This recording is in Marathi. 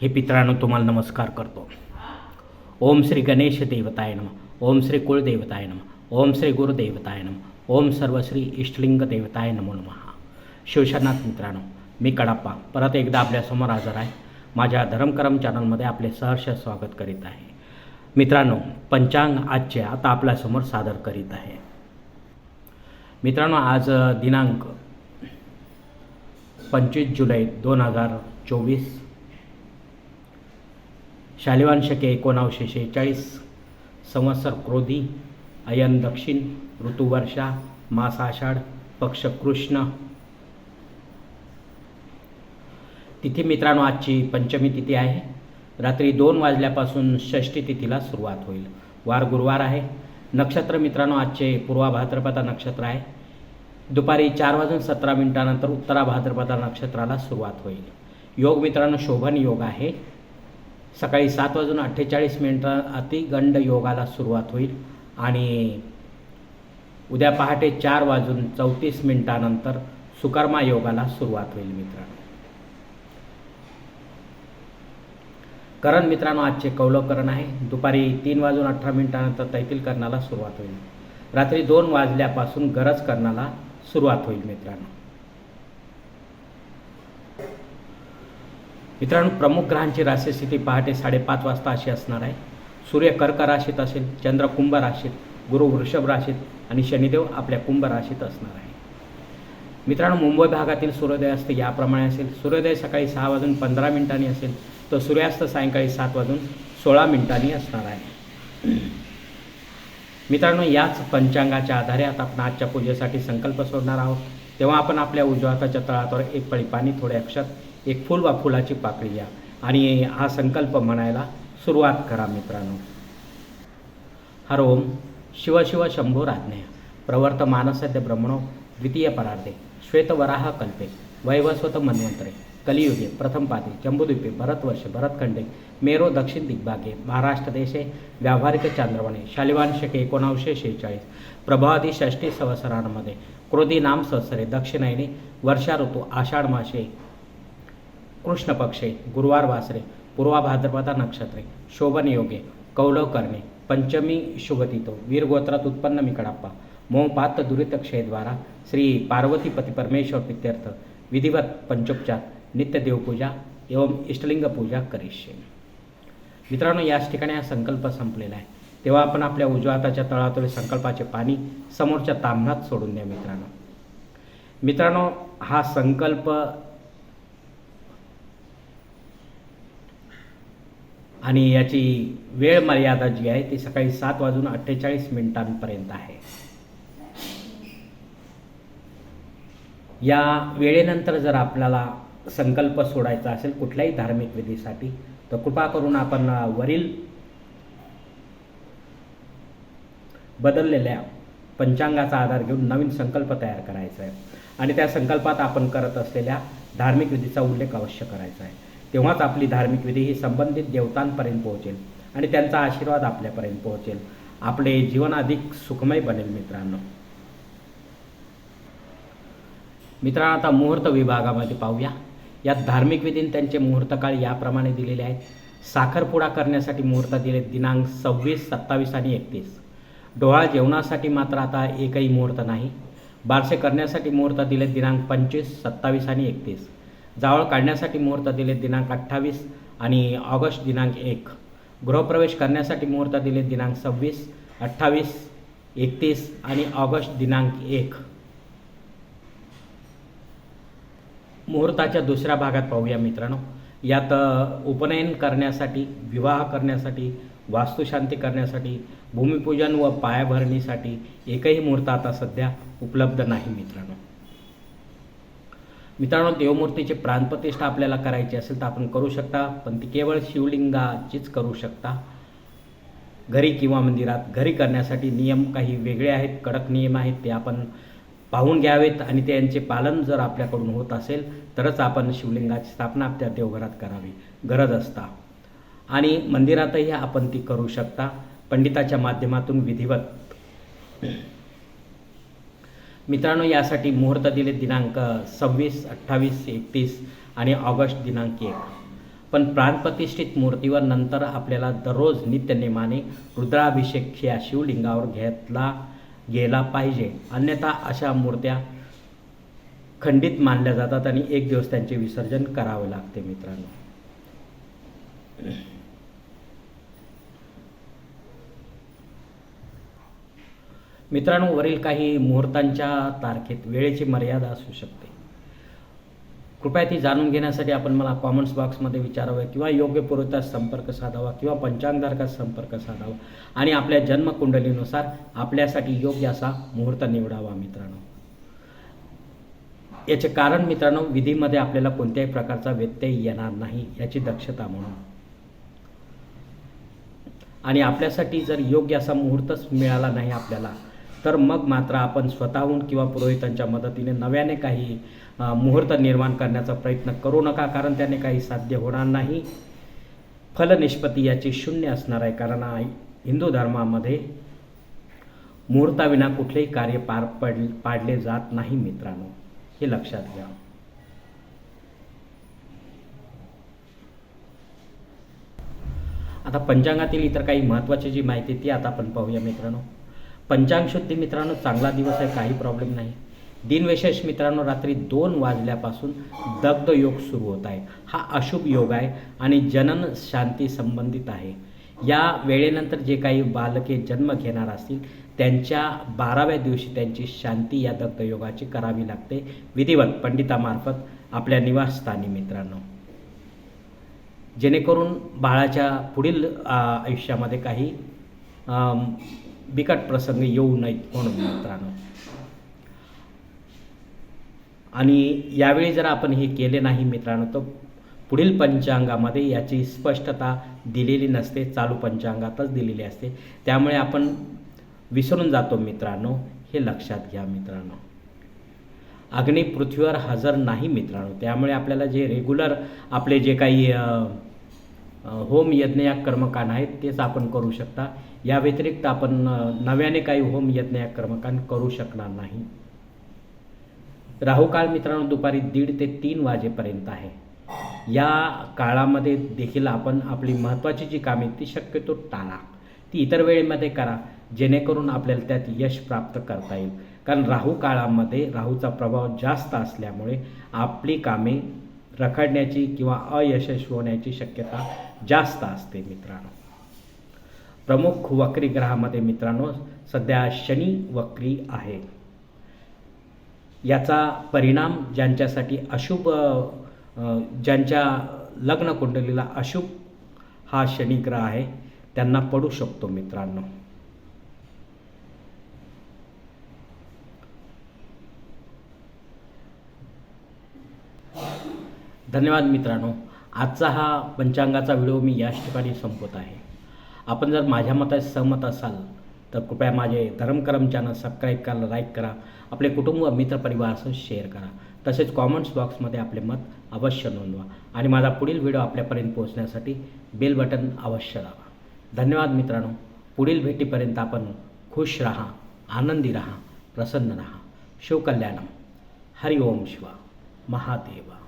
हे पित्रांनो तुम्हाला नमस्कार करतो. ओम श्री गणेश देवताय नम. ओम श्री कुळदेवताय नम. ओम श्री गुरुदेवताय नम. ओम सर्वश्री इष्टलिंग देवताय नमो नमः. शिवशनाथ मित्रांनो मी कडाप्पा. परत एकदा आपल्यासमोर हजर आहे. माझ्या धरमकरम चॅनलमध्ये आपले सहर्ष स्वागत करीत आहे. मित्रांनो पंचांग आजचे आता आपल्यासमोर सादर करीत आहे. मित्रांनो आज दिनांक पंचवीस जुलै दोन हजार चोवीस शालिवान शके एकोणावीसशे शेहेचाळीस. संवत्सर क्रोधी अयन दक्षिण ऋतुवर्षा मास आषाढ पक्ष कृष्ण. तिथी मित्रांनो आजची पंचमी तिथी आहे. रात्री दोन वाजल्यापासून षष्ठी तिथीला सुरुवात होईल. वार गुरुवार आहे. नक्षत्र मित्रांनो आजचे पूर्वा भाद्रपदा नक्षत्र आहे. दुपारी चार वाजून सतरा मिनिटानंतर उत्तरा भाद्रपदा नक्षत्राला सुरुवात होईल. योग मित्रांनो शोभन योग आहे. सकाळी सात वाजून अठ्ठेचाळीस मिनिटं अतिगंड योगाला सुरुवात होईल. आणि उद्या पहाटे चार वाजून चौतीस मिनिटानंतर सुकर्मा योगाला सुरुवात होईल मित्रांनो. करण मित्रांनो आजचे कौलवकरण आहे. दुपारी तीन वाजून अठरा मिनिटानंतर तैतील करणाला सुरुवात होईल. रात्री दोन वाजल्यापासून गरज करणाला सुरुवात होईल मित्रांनो. मित्रांनो प्रमुख ग्रहांची राशीस्थिती पहाटे साडेपाच वाजता अशी असणार आहे. सूर्य कर्क राशीत असेल चंद्र कुंभ राशीत गुरु वृषभ राशीत आणि शनिदेव आपल्या कुंभ राशीत असणार आहे. मित्रांनो मुंबई भागातील सूर्योदय असते याप्रमाणे असेल. सूर्योदय सकाळी सहा वाजून पंधरा मिनिटांनी असेल. तर सूर्यास्त सायंकाळी सात वाजून सोळा मिनिटांनी असणार आहे. मित्रांनो याच पंचांगाच्या आधारे आता आपण आजच्या पूजेसाठी संकल्प सोडणार आहोत. तेव्हा आपण आपल्या उज्ज्वाताच्या तळावर एक पळी पाणी थोडे अक्षर एक फुल वा फुलाची पाकळी या. आणि हा संकल्प म्हणायला सुरुवात करा मित्रांनो. हर ओम शिवशिव शंभो राज्ञय. प्रवर्त मानसद्य ब्रह्मणो द्वितीय परार्धे. श्वेतवराह कल्पे. वैवस्वत मन्वंतरे. कलियुगे प्रथम पादे. जम्बूद्वीपे भरतवर्ष भरतखंडे. मेरो दक्षिण दिग्भागे महाराष्ट्र देशे व्यावहारिक चांद्रवणे. शालिवान शके एकोणावीसशे शेहेचाळीस. प्रभावादी षष्टी संवत्सरांमध्ये क्रोधी नाम संवत्सरे दक्षिणायने वर्षा ऋतू आषाढ मासे कृष्ण पक्षे गुरुवार वासरे पूर्वा भाद्रपदा नक्षत्रे शोभन योगे कौलव करणे पंचमी शुभतितो वीरगोत्रात उत्पन्न मिकडाप्पा मोहपात दुरित क्षयद्वारा श्री पार्वतीपती परमेश्वर प्रित्यर्थ विधिवत पंचोपचार नित्य देवपूजा एवं इष्टलिंग पूजा करिष्ये. मित्रांनो याच ठिकाणी हा संकल्प संपलेला आहे. तेव्हा आपण आपल्या उजव्या हाताच्या संकल्पाचे पाणी समोरच्या तांबणात सोडून द्या मित्रांनो. मित्रांनो हा संकल्प आणि याची वेळ मर्यादा जी आहे ती सकाळी सात वाजून अठ्ठेचाळीस मिनिटांपर्यंत आहे. या वेळेनंतर जर आपल्याला संकल्प सोडायचा असेल कुठल्याही धार्मिक विधीसाठी तर कृपा करून आपण वरील बदललेल्या पंचांगाचा आधार घेऊन नवीन संकल्प तयार करायचा आहे. आणि त्या संकल्पात आपण करत असलेल्या धार्मिक विधीचा उल्लेख अवश्य करायचा आहे. तेव्हाच आपली धार्मिक विधी ही संबंधित देवतांपर्यंत पोहोचेल आणि त्यांचा आशीर्वाद आपल्यापर्यंत पोहोचेल. आपले जीवन अधिक सुखमय बनेल मित्रांनो. मित्रांनो आता मुहूर्त विभागामध्ये पाहूया. यात धार्मिक विधीन त्यांचे मुहूर्तकाळ याप्रमाणे दिलेले आहेत. साखरपुडा करण्यासाठी मुहूर्त दिले दिनांक सव्वीस सत्तावीस आणि एकतीस. डोळा जेवणासाठी मात्र आता एकही मुहूर्त नाही. बारसे करण्यासाठी मुहूर्त दिले दिनांक पंचवीस सत्तावीस आणि एकतीस. जावळ काढण्यासाठी मुहूर्त दिले दिनांक अठ्ठावीस आणि ऑगस्ट दिनांक एक. गृहप्रवेश करण्यासाठी मुहूर्त दिले दिनांक सव्वीस अठ्ठावीस एकतीस आणि ऑगस्ट दिनांक एक. मुहूर्ताच्या दुसऱ्या भागात पाहूया मित्रांनो. यात उपनयन करण्यासाठी विवाह करण्यासाठी वास्तुशांती करण्यासाठी भूमिपूजन व पायाभरणीसाठी एकही मुहूर्त आता सध्या उपलब्ध नाही मित्रांनो. मित्रांनो देवमूर्तीची प्राणप्रतिष्ठा आपल्याला करायची असेल तर आपण करू शकता पण ती केवळ शिवलिंगाचीच करू शकता. घरी किंवा मंदिरात घरी करण्यासाठी नियम काही वेगळे आहेत कडक नियम आहेत ते आपण पाहून घ्यावेत आणि त्यांचे पालन जर आपल्याकडून होत असेल तरच आपण शिवलिंगाची स्थापना आपल्या देवघरात करावी. गरज असता. आणि मंदिरातही आपण ती करू शकता. पंडिताच्या माध्यमातून विधिवत. मित्रांनो यासाठी मुहूर्त दिले दिनांक सव्वीस अठ्ठावीस एकतीस आणि ऑगस्ट दिनांक एक. पण प्राणप्रतिष्ठित मूर्तीवर नंतर आपल्याला दररोज नित्यनेमाने रुद्राभिषेक या शिवलिंगावर घेतला गेला पाहिजे. अन्यथा अशा मूर्त्या खंडित मानल्या जातात आणि एक दिवस त्यांचे विसर्जन करावे लागते मित्रांनो. मित्रांनो वरील काही मुहूर्तांच्या तारखेत वेळेची मर्यादा असू शकते. कृपया ती जाणून घेण्यासाठी आपण मला कॉमेंट्स बॉक्समध्ये विचारावं किंवा योग्य पुरवठ्यात संपर्क साधावा किंवा पंचांगधारकात संपर्क साधावा आणि आपल्या जन्मकुंडलीनुसार आपल्यासाठी योग्य असा मुहूर्त निवडावा मित्रांनो. याचे कारण मित्रांनो विधीमध्ये आपल्याला कोणत्याही प्रकारचा व्यत्यय येणार नाही याची दक्षता म्हणून. आणि आपल्यासाठी जर योग्य असा मुहूर्तच मिळाला नाही आपल्याला तर मग मात्र आपण स्वतःहून किंवा पुरोहितांच्या मदतीने नव्याने काही मुहूर्त निर्माण करण्याचा प्रयत्न करू नका कारण त्याने काही साध्य होणार नाही. फलनिष्पत्ती याची शून्य असणार आहे कारण हिंदू धर्मामध्ये मुहूर्ताविना कुठलेही कार्य पार पड पाडले जात नाही मित्रांनो. हे लक्षात घ्या. आता पंचांगातील इतर काही महत्त्वाची जी माहिती ती आता आपण पाहूया मित्रांनो. पंचांग शुद्धी मित्रांनो चांगला दिवस आहे काही प्रॉब्लेम नाही. दिनविशेष मित्रांनो रात्री दोन वाजल्यापासून दग्ध योग सुरू होत आहे. हा अशुभ योग आहे आणि जनन शांती संबंधित आहे. या वेळेनंतर जे काही बालके जन्म घेणार असतील त्यांच्या बाराव्या दिवशी त्यांची शांती या दग्ध योगाची करावी लागते. विधिवत पंडितामार्फत आपल्या निवासस्थानी मित्रांनो. जेणेकरून बाळाच्या पुढील आयुष्यामध्ये काही बिकट प्रसंग येऊ नयेत म्हणून मित्रांनो. आणि यावेळी जर आपण हे केले नाही मित्रांनो तर पुढील पंचांगामध्ये याची स्पष्टता दिलेली नसते चालू पंचांगातच दिलेली असते. त्यामुळे आपण विसरून जातो मित्रांनो हे लक्षात घ्या मित्रांनो. अग्नी पृथ्वीवर हजर नाही मित्रांनो. त्यामुळे आपल्याला जे रेग्युलर आपले जे काही होम यज्ञ या कर्मकांड आहेत तेच आपण करू शकता. या व्यतिरिक्त आपण नव्याने काही होम यज्ञ या करू शकणार नाही. राहुकाळ मित्रांनो दुपारी दीड ते तीन वाजेपर्यंत आहे. या काळामध्ये देखील आपण आपली महत्त्वाची जी कामे ती शक्यतो टाळा. ती इतर वेळेमध्ये करा जेणेकरून आपल्याला त्यात यश प्राप्त करता येईल. कारण राहू काळामध्ये राहूचा प्रभाव जास्त असल्यामुळे आपली कामे रखडण्याची किंवा अयशस्वी होण्याची शक्यता जास्त असते मित्रांनो. प्रमुख वक्री ग्रहामध्ये मित्रांनो सध्या शनी वक्री आहे. याचा परिणाम ज्यांच्यासाठी अशुभ ज्यांच्या लग्न कुंडलीला अशुभ हा शनिग्रह आहे त्यांना पडू शकतो मित्रांनो. धन्यवाद मित्रांनो. आजचा हा पंचांगाचा व्हिडिओ मी याच ठिकाणी संपवत आहे. आपण जर माझ्या मताशी सहमत असाल तर कृपया माझे धर्मकरम चॅनल सबस्क्राईब करा लाईक करा आपले कुटुंब मित्रपरिवारासह शेअर करा. तसेच कॉमेंट्स बॉक्समध्ये आपले मत अवश्य नोंदवा आणि माझा पुढील व्हिडिओ आपल्यापर्यंत पोहोचण्यासाठी बेल बटन अवश्य दाबा धन्यवाद मित्रांनो. पुढील भेटीपर्यंत आपण खुश राहा आनंदी राहा प्रसन्न राहा. शिवकल्याणम. हरि ओम शिवा. महादेवा.